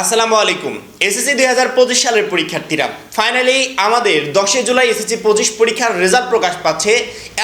আসসালামু আলাইকুম। এসএসসি দুই হাজার পঁচিশ সালের পরীক্ষার্থীরা ফাইনালি আমাদের দশই জুলাই এসএসসি পঁচিশ পরীক্ষার রেজাল্ট প্রকাশ পাচ্ছে,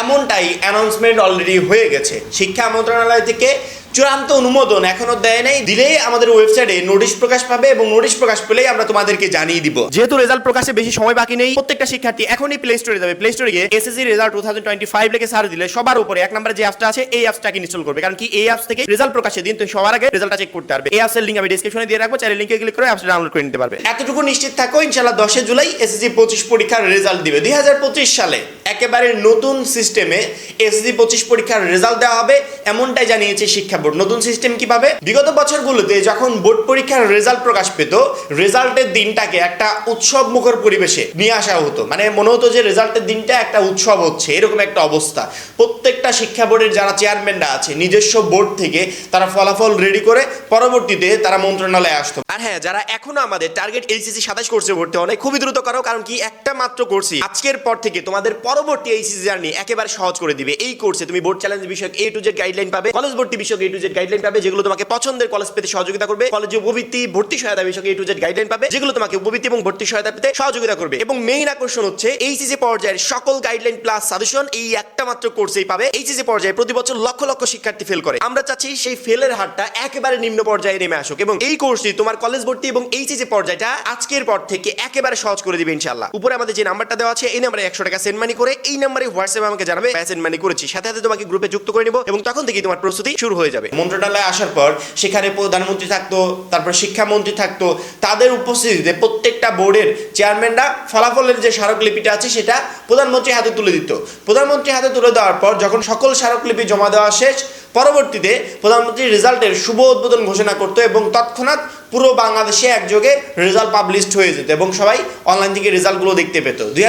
এমনটাই অ্যানাউন্সমেন্ট অলরেডি হয়ে গেছে। শিক্ষা মন্ত্রণালয় থেকে চূড়ান্ত অনুমোদন এখনও দেয় নাই দিলেই আমাদের ওয়েবসাইটে নোটিশ প্রকাশ পাবে এবং নোটিশ প্রকাশ পেলেই আমরা তোমাদেরকে জানিয়ে দিব। যেহেতু রেজাল্ট প্রকাশে বেশি সময় বাকি নেই প্রত্যেকটা শিক্ষার্থী এখনই প্লে স্টোরে যাবে। প্লে স্টোরে গিয়ে SSC result two thousand twenty five লিখে সার্চ দিলে সবার উপরে এক নম্বরে যে অ্যাপসটা আছে এই অ্যাপসটাকে ইনস্টল করবে। কারণ কি এই অ্যাপস থেকে রেজাল্ট প্রকাশের দিন তুমি সবার আগে রেজাল্টটা চেক করতে পারবে। এই অ্যাপসের লিঙ্ক আমি ডিসক্রিপশনে দিয়ে রাখব চাইলে লিঙ্কে ক্লিক করে অ্যাপসটা ডাউনলোড করে নিতে পারবে। এতটুকু নিশ্চিত থাকো ইনশাল্লাহ দশে জুলাই এসএসসি পঁচিশ পরীক্ষার রেজাল্ট দিবে। দুই হাজার পঁচিশ সালে একেবারে নতুন সিস্টেমে এসএসসি পঁচিশ পরীক্ষার রেজাল্ট দেওয়া হবে এমনটাই জানিয়েছে শিক্ষা বোর্ড। নতুন সিস্টেম কীভাবে? বিগত বছরগুলোতে যখন বোর্ড পরীক্ষার রেজাল্ট প্রকাশ পেত রেজাল্টের দিনটাকে একটা উৎসব মুখর পরিবেশে নিয়ে আসা হতো। মানে মনে হতো যে রেজাল্টের দিনটা একটা উৎসব হচ্ছে, এরকম একটা অবস্থা। প্রত্যেকটা শিক্ষা বোর্ডের যারা চেয়ারম্যানরা আছে, নিজস্ব বোর্ড থেকে তারা ফলাফল রেডি করে পরবর্তীতে তারা মন্ত্রণালয়ে আসতো। আর হ্যাঁ যারা এখনও আমাদের টার্গেট এইচএসসি সাতাশ কোর্সে ভর্তি হয় খুবই দ্রুত করো কারণ কি একটা মাত্র কোর্সই আজকের পর থেকে তোমাদের পরবর্তী এইচএসসি জার্নি একেবারে সহজ করে দিবে। এই কোর্সে তুমি বোর্ড চ্যালেঞ্জ বিষয়ক এ টু জেড গাইডলাইন পাবে কলেজ ভর্তি বিষয়ক এ টু জেড গাইডলাইন পাবে, যেগুলো তোমাকে পছন্দের কলেজ পেতে সহযোগিতা করবে কলেজে উপবৃত্তি, ভর্তি সহায়তা বিষয়ক এ টু জেড গাইডলাইন পাবে, যেগুলো তোমাকে উপবৃত্তি এবং ভর্তি সহায়তা পেতে সহযোগিতা করবে। এবং মেইন আকর্ষণ হচ্ছে এইচএসসি পর্যায়ের সকল গাইডলাইন প্লাস সাজেশন এই একটা মাত্র কোর্সেই পাবে। এইচএসসি পর্যায়ে প্রতি বছর লক্ষ লক্ষ শিক্ষার্থী ফেল করে। আমরা চাচ্ছি সেই ফেলের হারটা একেবারে নিম্ন পর্যায়ে নেমে আসুক। এবং এই কোর্সটি তোমার কলেজ ভর্তি এবং এইচএসসি পর্যায়টা আজকের পর থেকে একেবারে সহজ করে দিবে ইনশাআল্লাহ। উপরে আমাদের যে নাম্বারটা দেওয়া আছে, এই নাম্বারে একশো টাকা সেন্ড মানি করে এই নাম্বারে হোয়াটসঅ্যাপে আমাকে জানাবে সেন্ড মানি করেছি। সাথে সাথে তোমাকে গ্রুপে যুক্ত করে নিব এবং তখন থেকেই তোমার প্রস্তুতি শুরু হয়ে যাবে। মন্ত্রণালয়ে আসার পর সেখানে প্রধানমন্ত্রী থাকতো, তারপর শিক্ষামন্ত্রী থাকতো, তাদের উপস্থিতিতে প্রত্যেকটা বোর্ডের চেয়ারম্যানরা ফলাফলের যে স্মারকলিপিটা আছে সেটা প্রধানমন্ত্রী হাতে তুলে দিত। প্রধানমন্ত্রী হাতে তুলে দেওয়ার পর যখন সকল স্মারকলিপি জমা দেওয়া শেষ, পরবর্তীতে প্রধানমন্ত্রী রেজাল্টের শুভ উদ্বোধন ঘোষণা করতো এবং তৎক্ষণাৎ পুরো বাংলাদেশে একযোগে রেজাল্ট পাবলিশড হয়ে যেত এবং সবাই অনলাইন থেকে রেজাল্টগুলো দেখতে পেত। দুই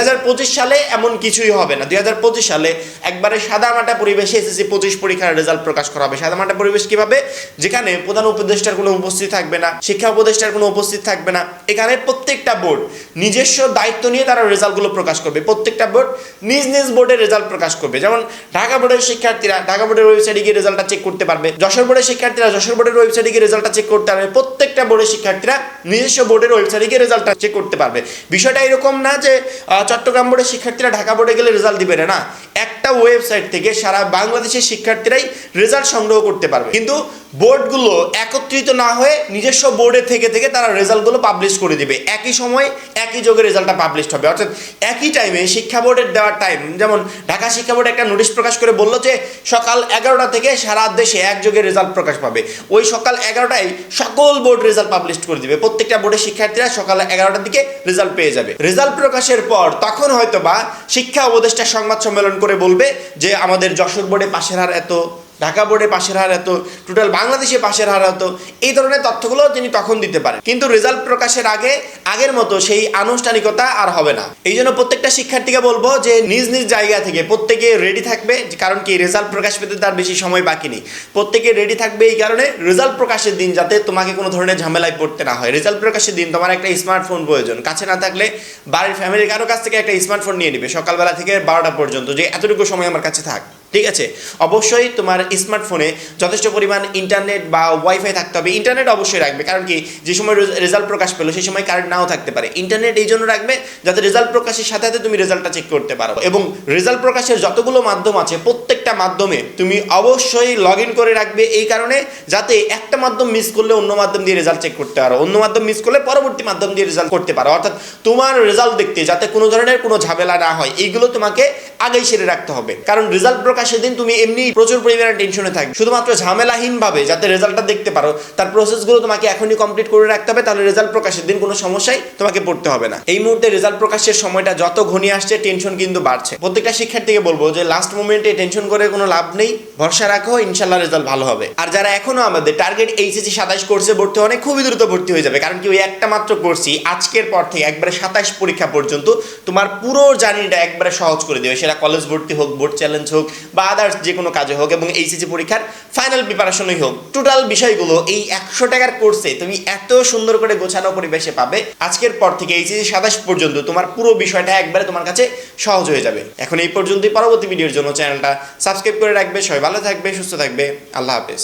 সালে এমন কিছুই হবে না। দুই সালে একবারে সাদামাটা পরিবেশে এসএসসি পঁচিশ পরীক্ষার রেজাল্ট প্রকাশ করা হবে। সাদামাটা পরিবেশ কীভাবে? যেখানে প্রধান উপদেষ্টার কোনো উপস্থিত থাকবে না, শিক্ষা উপদেষ্টার কোনো উপস্থিত থাকবে না। এখানে প্রত্যেকটা বোর্ড নিজস্ব দায়িত্ব নিয়ে তারা রেজাল্টগুলো প্রকাশ করবে। প্রত্যেকটা বোর্ড নিজ নিজ বোর্ডের রেজাল্ট প্রকাশ করবে। যেমন ঢাকা বোর্ডের শিক্ষার্থীরা ঢাকা বোর্ডের ওয়েবসাইটে গিয়ে রেজাল্টটা চেক করতে পারবে। যশোর বোর্ডের শিক্ষার্থীরা যশোর বোর্ডের ওয়েবসাইটে গিয়ে রেজাল্টটা চেক করতে পারবে। প্রত্যেকটা বোর্ডের শিক্ষার্থীরা নিজস্ব বোর্ডের ওয়েবসাইটে গিয়ে রেজাল্টটা চেক করতে পারবে। বিষয়টা এরকম না যে চট্টগ্রাম বোর্ডের শিক্ষার্থীরা ঢাকা বোর্ডে গেলে রেজাল্ট দিবে না। একটা ওয়েবসাইট থেকে সারা বাংলাদেশের শিক্ষার্থীরাই রেজাল্ট সংগ্রহ করতে পারবে। কিন্তু বোর্ডগুলো একত্রিত না হয়ে নিজস্ব বোর্ডে থেকে থেকে তারা রেজাল্টগুলো পাবলিশ করে দিবে। একই সময় একই যোগে রেজাল্টটা পাবলিশ হবে। অর্থাৎ একই টাইমে শিক্ষা বোর্ডের দেওয়ার টাইম যেমন ঢাকা শিক্ষা বোর্ড একটা নোটিশ প্রকাশ করে বলল যে, সকাল এগারোটা থেকে সারা দেশে একযোগে রেজাল্ট প্রকাশ পাবে। ওই সকাল এগারোটায় সকল বোর্ড রেজাল্ট পাবলিশ করে দিবে। প্রত্যেকটা বোর্ডের শিক্ষার্থীরা সকাল এগারোটার দিকে রেজাল্ট পেয়ে যাবে। রেজাল্ট প্রকাশের পর তখন হয়তো বা শিক্ষা উপদেষ্টা সংবাদ সম্মেলন করে বলবে যে আমাদের যশোর বোর্ডে পাশের হার এত। ঢাকা বোর্ডে পাশের হার এত, টোটাল বাংলাদেশে পাশের হার এত, এই ধরনের তথ্যগুলো তিনি তখন দিতে পারেন। কিন্তু রেজাল্ট প্রকাশের আগে, আগের মতো সেই আনুষ্ঠানিকতা আর হবে না। এই জন্য প্রত্যেকটা শিক্ষার্থীকে বলব যে নিজ নিজ জায়গা থেকে প্রত্যেকে রেডি থাকবে, কারণ কি রেজাল্ট প্রকাশ পেতে তার বেশি সময় বাকি নেই। প্রত্যেকে রেডি থাকবে এই কারণে রেজাল্ট প্রকাশের দিন যাতে তোমাকে কোনো ধরনের ঝামেলায় পড়তে না হয়। রেজাল্ট প্রকাশের দিন তোমার একটা স্মার্টফোন প্রয়োজন। কাছে না থাকলে বাড়ির ফ্যামিলির কারও কাছ থেকে একটা স্মার্টফোন নিয়ে নিবে সকালবেলা থেকে বারোটা পর্যন্ত, যে এতটুকু সময় আমার কাছে থাক। ঠিক আছে? অবশ্যই তোমার স্মার্টফোনে যথেষ্ট পরিমাণ ইন্টারনেট বা ওয়াইফাই থাকতে হবে। ইন্টারনেট অবশ্যই রাখবে, কারণ কি? যে সময় রেজাল্ট প্রকাশ পেল, সেই সময় কারেন্ট নাও থাকতে পারে। ইন্টারনেট এই জন্য রাখবে যাতে রেজাল্ট প্রকাশের সাথে সাথে তুমি রেজাল্টটা চেক করতে পারো। এবং রেজাল্ট প্রকাশের যতগুলো মাধ্যম আছে প্রত্যেকটা মাধ্যমে তুমি অবশ্যই লগ ইন করে রাখবে এই কারণে যাতে একটা মাধ্যম মিস করলে অন্য মাধ্যম দিয়ে রেজাল্ট চেক করতে পারো। অন্য মাধ্যম মিস করলে পরবর্তী মাধ্যম দিয়ে রেজাল্ট করতে পারো। অর্থাৎ তোমার রেজাল্ট দেখতে যাতে কোনো ধরনের কোনো ঝামেলা না হয়, এইগুলো তোমাকে আগেই সেরে রাখতে হবে। কারণ রেজাল্ট প্রকাশের দিন তুমি এমনি প্রচুর পরিমাণে টেনশনে থাকবে। শুধুমাত্র ঝামেলাহীন ভাবে যাতে রেজাল্টটা দেখতে পারো, তার প্রসেসগুলো তোমাকে এখনই কমপ্লিট করে রাখতে হবে, তাহলে রেজাল্ট প্রকাশের দিন কোনো সমস্যাই তোমাকে পড়তে হবে না। এই মুহূর্তে রেজাল্ট প্রকাশের সময়টা যত ঘনিয়ে আসছে টেনশন কিন্তু বাড়ছে। প্রত্যেকটা শিক্ষার্থীকে বলব যে লাস্ট মোমেন্টে টেনশন করে কোনো লাভ নেই, ভরসা রাখো ইনশাল্লাহ রেজাল্ট ভালো হবে। আর যারা এখনও আমাদের টার্গেট এইচএসি সাতাশ কোর্সে ভর্তি অনেক খুবই দ্রুত ভর্তি হয়ে যাবে, কারণ কি ওই একটা মাত্র কোর্সই আজকের পর থেকে একবারে সাতাশ পরীক্ষা পর্যন্ত তোমার পুরো জার্নিটা একবারে সহজ করে দেবে। সেটা কলেজ ভর্তি হোক বোর্ড চ্যালেঞ্জ হোক বা আদার্স যে কোনো কাজে হোক এবং এইচএসি পরীক্ষার ফাইনাল প্রিপারেশনই হোক। টোটাল বিষয়গুলো, এই একশো টাকার কোর্সে তুমি এত সুন্দর করে গোছানো পরিবেশে পাবে। আজকের পর থেকে এইচএসি সাতাশ পর্যন্ত তোমার পুরো বিষয়টা একবারে তোমার কাছে সহজ হয়ে যাবে। এখন এই পর্যন্তই, পরবর্তী ভিডিওর জন্য চ্যানেলটা সাবস্ক্রাইব করে রাখবে সবাই ভালো থাকবে সুস্থ থাকবে। আল্লাহ হাফেজ।